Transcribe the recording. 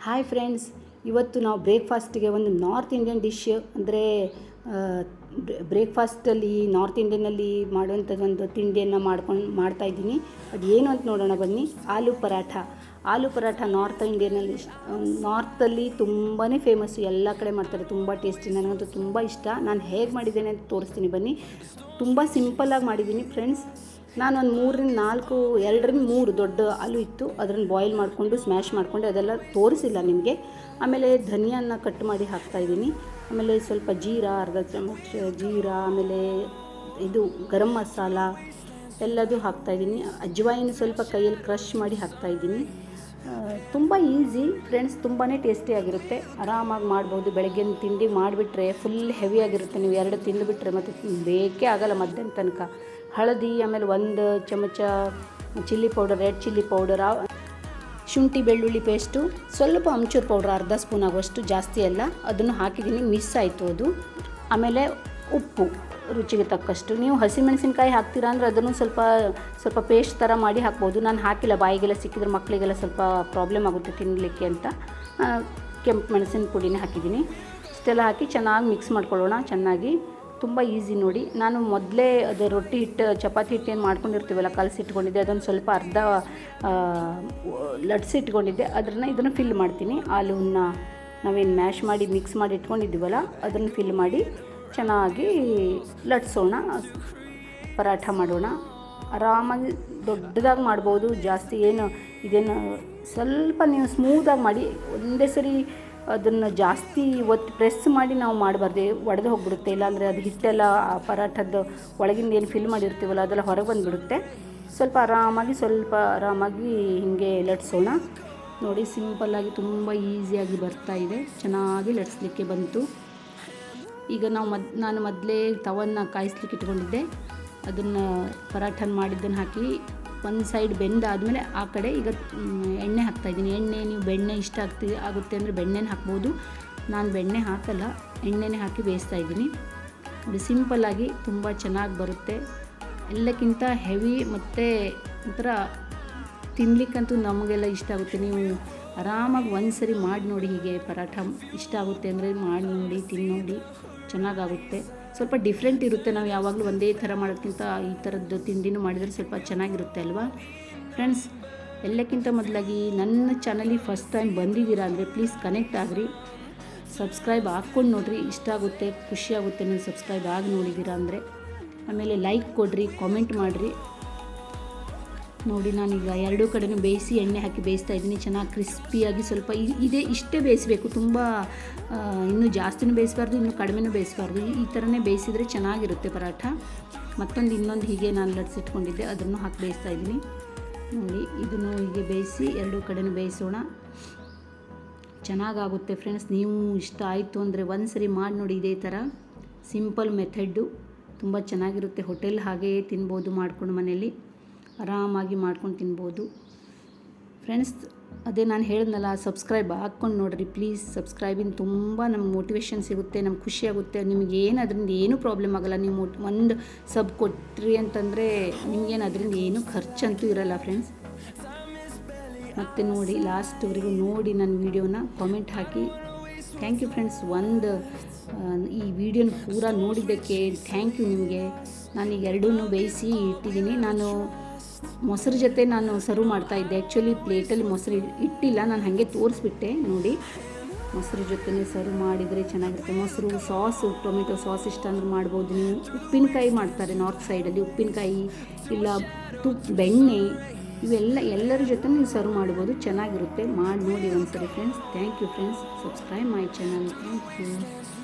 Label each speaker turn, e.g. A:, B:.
A: Hi friends ಇವತ್ತು ನಾವು ಬ್ರೇಕ್ಫಾಸ್ಟಿಗೆ ಒಂದು ನಾರ್ತ್ ಇಂಡಿಯನ್ ಡಿಶ್ ಅಂದರೆ ಬ್ರೇಕ್ಫಾಸ್ಟಲ್ಲಿ ನಾರ್ತ್ ಇಂಡಿಯನಲ್ಲಿ ಮಾಡುವಂಥದ್ದು ಒಂದು ತಿಂಡಿಯನ್ನು ಮಾಡ್ಕೊಂಡು ಮಾಡ್ತಾಯಿದ್ದೀನಿ ಅದು ಏನು ಅಂತ ನೋಡೋಣ, ಬನ್ನಿ. ಆಲೂ ಪರಾಠ. ಆಲೂ ಪರಾಠ ನಾರ್ತ್ ಇಂಡಿಯನಲ್ಲಿ ನಾರ್ತಲ್ಲಿ ತುಂಬಾ ಫೇಮಸ್ಸು ಎಲ್ಲ ಕಡೆ ಮಾಡ್ತಾರೆ. ತುಂಬ ಟೇಸ್ಟಿ. ನನಗಂತೂ ತುಂಬ ಇಷ್ಟ. ನಾನು ಹೇಗೆ ಮಾಡಿದ್ದೇನೆ ಅಂತ ತೋರಿಸ್ತೀನಿ, ಬನ್ನಿ. ತುಂಬ ಸಿಂಪಲ್ಲಾಗಿ ಮಾಡಿದ್ದೀನಿ, ಫ್ರೆಂಡ್ಸ್. ನಾನು ಒಂದು ಮೂರರಿಂದ ನಾಲ್ಕು, ಎರಡರಿಂದ ಮೂರು ದೊಡ್ಡ ಆಲೂ ಇತ್ತು. ಅದನ್ನು ಬಾಯ್ಲ್ ಮಾಡಿಕೊಂಡು, ಸ್ಮ್ಯಾಶ್ ಮಾಡಿಕೊಂಡು ಅದೆಲ್ಲ ತೋರಿಸಿಲ್ಲ ನಿಮಗೆ. ಆಮೇಲೆ ಧನಿಯನ್ನು ಕಟ್ ಮಾಡಿ ಹಾಕ್ತಾಯಿದ್ದೀನಿ ಆಮೇಲೆ ಸ್ವಲ್ಪ ಜೀರಾ, ಅರ್ಧ ಚಮಚ ಜೀರಾ, ಆಮೇಲೆ ಇದು ಗರಂ ಮಸಾಲ ಎಲ್ಲದು ಹಾಕ್ತಾಯಿದ್ದೀನಿ ಅಜ್ವಾಯಿನ ಸ್ವಲ್ಪ ಕೈಯಲ್ಲಿ ಕ್ರಷ್ ಮಾಡಿ ಹಾಕ್ತಾಯಿದ್ದೀನಿ ತುಂಬ ಈಸಿ ಫ್ರೆಂಡ್ಸ್ ತುಂಬಾ ಟೇಸ್ಟಿಯಾಗಿರುತ್ತೆ ಆರಾಮಾಗಿ ಮಾಡ್ಬೋದು. ಬೆಳಗ್ಗಿನ ತಿಂಡಿ ಮಾಡಿಬಿಟ್ರೆ ಫುಲ್ ಹೆವಿಯಾಗಿರುತ್ತೆ ನೀವು ಎರಡು ತಿಂದುಬಿಟ್ರೆ ಮತ್ತು ಬೇಕೇ ಆಗಲ್ಲ ಮಧ್ಯಾಹ್ನ ತನಕ. ಹಳದಿ, ಆಮೇಲೆ ಒಂದು ಚಮಚ chilli powder red chilli powder ಶುಂಠಿ ಬೆಳ್ಳುಳ್ಳಿ ಪೇಸ್ಟು ಸ್ವಲ್ಪ ಅಮ್ಚೂರು ಪೌಡ್ರ್ ಅರ್ಧ ಸ್ಪೂನ್ ಆಗುವಷ್ಟು ಜಾಸ್ತಿ ಅಲ್ಲ. ಅದನ್ನು ಹಾಕಿದ್ದೀನಿ. ಮಿಸ್ ಆಯಿತು ಅದು. ಆಮೇಲೆ ಉಪ್ಪು, ರುಚಿಗೆ ತಕ್ಕಷ್ಟು. ನೀವು ಹಸಿಮೆಣಸಿನ್ಕಾಯಿ ಹಾಕ್ತೀರಾ ಅಂದರೆ ಅದನ್ನು ಸ್ವಲ್ಪ ಸ್ವಲ್ಪ ಪೇಸ್ಟ್ ಥರ ಮಾಡಿ ಹಾಕ್ಬೋದು. ನಾನು ಹಾಕಿಲ್ಲ, ಬಾಯಿಗೆಲ್ಲ ಸಿಕ್ಕಿದ್ರೆ ಮಕ್ಕಳಿಗೆಲ್ಲ ಸ್ವಲ್ಪ ಪ್ರಾಬ್ಲಮ್ ಆಗುತ್ತೆ ತಿನ್ನಲಿಕ್ಕೆ ಅಂತ. ಕೆಂಪು ಮೆಣಸಿನ ಪುಡಿನೇ ಹಾಕಿದ್ದೀನಿ. ಇಷ್ಟೆಲ್ಲ ಹಾಕಿ ಚೆನ್ನಾಗಿ ಮಿಕ್ಸ್ ಮಾಡ್ಕೊಳ್ಳೋಣ. ಚೆನ್ನಾಗಿ ತುಂಬ ಈಸಿ ನೋಡಿ. ನಾನು ಮೊದಲೇ ಅದು ರೊಟ್ಟಿ ಹಿಟ್ಟು, ಚಪಾತಿ ಹಿಟ್ಟು ಏನು ಮಾಡ್ಕೊಂಡಿರ್ತೀವಲ್ಲ, ಕಲಸಿ ಇಟ್ಕೊಂಡಿದ್ದೆ. ಅದೊಂದು ಸ್ವಲ್ಪ ಅರ್ಧ ಲಟ್ಸಿ ಇಟ್ಕೊಂಡಿದ್ದೆ. ಅದನ್ನು ಇದನ್ನು ಫಿಲ್ ಮಾಡ್ತೀನಿ. ಆಲೂನ ನಾವೇನು ಮ್ಯಾಶ್ ಮಾಡಿ, ಮಿಕ್ಸ್ ಮಾಡಿ ಇಟ್ಕೊಂಡಿದ್ದೀವಲ್ಲ, ಅದನ್ನು ಫಿಲ್ ಮಾಡಿ ಚೆನ್ನಾಗಿ ಲಟ್ಸೋಣ, ಪರಾಠ ಮಾಡೋಣ. ಆರಾಮಾಗಿ ದೊಡ್ಡದಾಗಿ ಮಾಡ್ಬೋದು, ಜಾಸ್ತಿ ಏನು, ಇದೇನು, ಸ್ವಲ್ಪ ನೀವು ಸ್ಮೂತಾಗಿ ಮಾಡಿ, ಒಂದೇ ಸರಿ ಅದನ್ನು ಜಾಸ್ತಿ ಒತ್ತು ಪ್ರೆಸ್ ಮಾಡಿ ನಾವು ಮಾಡಬಾರ್ದು, ಒಡೆದು ಹೋಗಿಬಿಡುತ್ತೆ. ಇಲ್ಲಾಂದರೆ ಅದು ಹಿಟ್ಟೆಲ್ಲ, ಆ ಪರಾಠದ್ದು ಒಳಗಿಂದ ಏನು ಫಿಲ್ ಮಾಡಿರ್ತೀವಲ್ಲ, ಅದೆಲ್ಲ ಹೊರಗೆ ಬಂದುಬಿಡುತ್ತೆ. ಸ್ವಲ್ಪ ಆರಾಮಾಗಿ ಸ್ವಲ್ಪ ಆರಾಮಾಗಿ ಹೀಗೆ ಲಟ್ಸೋಣ. ನೋಡಿ ಸಿಂಪಲ್ಲಾಗಿ ತುಂಬ ಈಸಿಯಾಗಿ ಇದೆ. ಚೆನ್ನಾಗಿ ಲಟ್ಸ್ಲಿಕ್ಕೆ ಬಂತು. ಈಗ ನಾವು ಮದ್, ನಾನು ಮೊದಲೇ ತವನ್ನ ಕಾಯಿಸ್ಲಿಕ್ಕೆ ಇಟ್ಕೊಂಡಿದ್ದೆ. ಅದನ್ನು ಪರಾಠನ ಮಾಡಿದ್ದನ್ನು ಹಾಕಿ ಒಂದು ಸೈಡ್ ಬೆಂದಾದಮೇಲೆ ಆ ಕಡೆ ಈಗ ಎಣ್ಣೆ ಹಾಕ್ತಾಯಿದ್ದೀನಿ ಎಣ್ಣೆ, ನೀವು ಬೆಣ್ಣೆ ಇಷ್ಟ ಆಗ್ತಿ, ಆಗುತ್ತೆ ಅಂದರೆ ಬೆಣ್ಣೆನ ಹಾಕ್ಬೋದು. ನಾನು ಬೆಣ್ಣೆ ಹಾಕಲ್ಲ, ಎಣ್ಣೆನೇ ಹಾಕಿ ಬೇಯಿಸ್ತಾ ಇದ್ದೀನಿ. ಅದು ಸಿಂಪಲ್ಲಾಗಿ ತುಂಬ ಚೆನ್ನಾಗಿ ಬರುತ್ತೆ. ಎಲ್ಲಕ್ಕಿಂತ ಹೆವಿ ಮತ್ತು ಒಂಥರ ತಿನ್ಲಿಕ್ಕಂತೂ ನಮಗೆಲ್ಲ ಇಷ್ಟ ಆಗುತ್ತೆ. ನೀವು ಆರಾಮಾಗಿ ಒಂದು ಸರಿ ಮಾಡಿ ನೋಡಿ ಹೀಗೆ ಪರಾಠ ಇಷ್ಟ ಆಗುತ್ತೆ ಅಂದರೆ ಮಾಡಿ ನೋಡಿ ತಿನ್ನೋಡಿ ಚೆನ್ನಾಗಾಗುತ್ತೆ. ಸ್ವಲ್ಪ ಡಿಫ್ರೆಂಟ್ ಇರುತ್ತೆ. ನಾವು ಯಾವಾಗಲೂ ಒಂದೇ ಥರ ಮಾಡೋದಕ್ಕಿಂತ ಈ ಥರದ್ದು ತಿಂಡಿನೂ ಮಾಡಿದರೆ ಸ್ವಲ್ಪ ಚೆನ್ನಾಗಿರುತ್ತೆ ಅಲ್ವಾ? ಫ್ರೆಂಡ್ಸ್ ಎಲ್ಲಕ್ಕಿಂತ ಮೊದಲಾಗಿ ನನ್ನ ಚಾನಲಿಗೆ ಫಸ್ಟ್ ಟೈಮ್ ಬಂದಿದ್ದೀರಾ ಅಂದರೆ ಪ್ಲೀಸ್ ಕನೆಕ್ಟ್ ಆಗಿರಿ. ಸಬ್ಸ್ಕ್ರೈಬ್ ಹಾಕ್ಕೊಂಡು ನೋಡಿರಿ. ಇಷ್ಟ ಆಗುತ್ತೆ ಖುಷಿಯಾಗುತ್ತೆ ನೀವು ಸಬ್ಸ್ಕ್ರೈಬ್ ಆಗಿ ನೋಡಿದ್ದೀರಾ ಅಂದರೆ. ಆಮೇಲೆ ಲೈಕ್ ಕೊಡಿರಿ ಕಾಮೆಂಟ್ ಮಾಡಿರಿ. ನೋಡಿ ನಾನೀಗ ಎರಡೂ ಕಡೆನೂ ಬೇಯಿಸಿ ಎಣ್ಣೆ ಹಾಕಿ ಬೇಯಿಸ್ತಾ ಇದ್ದೀನಿ. ಚೆನ್ನಾಗಿ ಕ್ರಿಸ್ಪಿಯಾಗಿ ಸ್ವಲ್ಪ ಇದೇ ಇಷ್ಟೇ ಬೇಯಿಸಬೇಕು. ತುಂಬ ಇನ್ನೂ ಜಾಸ್ತಿನೂ ಬೇಯಿಸಬಾರ್ದು, ಇನ್ನೂ ಕಡಿಮೆನೂ ಬೇಯಿಸಬಾರ್ದು. ಈ ಥರನೇ ಬೇಯಿಸಿದರೆ ಚೆನ್ನಾಗಿರುತ್ತೆ ಪರಾಠ. ಮತ್ತೊಂದು ಇನ್ನೊಂದು ಹೀಗೆ ನಾನು ಲಟ್ಸಿಟ್ಕೊಂಡಿದ್ದೆ, ಅದನ್ನು ಹಾಕಿ ಬೇಯಿಸ್ತಾ ಇದ್ದೀನಿ. ನೋಡಿ, ಇದನ್ನು ಹೀಗೆ ಬೇಯಿಸಿ ಎರಡೂ ಕಡೆನೂ ಬೇಯಿಸೋಣ. ಚೆನ್ನಾಗಾಗುತ್ತೆ ಫ್ರೆಂಡ್ಸ್, ನೀವು ಇಷ್ಟ ಆಯಿತು ಅಂದರೆ ಒಂದು ಸರಿ ಮಾಡಿ ನೋಡಿ ಇದೇ ಥರ. Simple method. ತುಂಬ ಚೆನ್ನಾಗಿರುತ್ತೆ. ಹೋಟೆಲ್ ಹಾಗೆಯೇ ತಿನ್ಬೋದು ಮಾಡ್ಕೊಂಡು ಮನೆಯಲ್ಲಿ ಆರಾಮಾಗಿ ಮಾಡ್ಕೊಂಡು ತಿನ್ಬೋದು. ಫ್ರೆಂಡ್ಸ್ ಅದೇ ನಾನು ಹೇಳಿದ್ನಲ್ಲ ಸಬ್ಸ್ಕ್ರೈಬ್ ಹಾಕ್ಕೊಂಡು ನೋಡಿರಿ ಪ್ಲೀಸ್ ಸಬ್ಸ್ಕ್ರೈಬಿಂದ ತುಂಬ ನಮ್ಗೆ ಮೋಟಿವೇಶನ್ ಸಿಗುತ್ತೆ, ನಮ್ಗೆ ಖುಷಿಯಾಗುತ್ತೆ ನಿಮ್ಗೆ ಏನು ಅದರಿಂದ ಏನೂ ಪ್ರಾಬ್ಲಮ್ ಆಗೋಲ್ಲ. ನೀವು ಒಂದು ಸಬ್ ಕೊಟ್ಟ್ರಿ ಅಂತಂದರೆ ನಿಮಗೇನು ಅದರಿಂದ ಏನೂ ಖರ್ಚಂತೂ ಇರಲ್ಲ ಫ್ರೆಂಡ್ಸ್ ಮತ್ತು ನೋಡಿ ಲಾಸ್ಟ್ವರೆಗೂ ನೋಡಿ ನನ್ನ ವೀಡಿಯೋನ ಕಾಮೆಂಟ್ ಹಾಕಿ. ಥ್ಯಾಂಕ್ ಯು ಫ್ರೆಂಡ್ಸ್ ಒಂದು ಈ ವಿಡಿಯೋನ ಪೂರ ನೋಡಿದ್ದಕ್ಕೆ ಥ್ಯಾಂಕ್ ಯು ನಿಮಗೆ. ನಾನೀಗ ಎರಡೂ ಬೇಯಿಸಿ ಇಟ್ಟಿದ್ದೀನಿ. ನಾನು ಮೊಸರು ಜೊತೆ ನಾನು ಸರ್ವ್ ಮಾಡ್ತಾಯಿದ್ದೆ ಆ್ಯಕ್ಚುಲಿ ಪ್ಲೇಟಲ್ಲಿ ಮೊಸರು ಇಟ್ಟಿಲ್ಲ. ನಾನು ಹಾಗೆ ತೋರಿಸ್ಬಿಟ್ಟೆ, ನೋಡಿ. ಮೊಸರು ಜೊತೆನೇ ಸರ್ವ್ ಮಾಡಿದರೆ ಚೆನ್ನಾಗಿರುತ್ತೆ. ಮೊಸರು ಸಾಸು, ಟೊಮೆಟೊ ಸಾಸ್ ಇಷ್ಟ ಅಂದ್ರೆ ಮಾಡ್ಬೋದು ನೀವು. ಉಪ್ಪಿನಕಾಯಿ ಮಾಡ್ತಾರೆ ನಾರ್ತ್ ಸೈಡಲ್ಲಿ ಉಪ್ಪಿನಕಾಯಿ ಇಲ್ಲ, ತುಪ್ಪ, ಬೆಣ್ಣೆ, ಇವೆಲ್ಲ ಎಲ್ಲರ ಜೊತೆ ನೀವು ಸರ್ವ್ ಮಾಡ್ಬೋದು. ಚೆನ್ನಾಗಿರುತ್ತೆ. ಮಾಡಿ ನೋಡಿ ಒಂದ್ಸರಿ friends thank you friends subscribe my channel thank you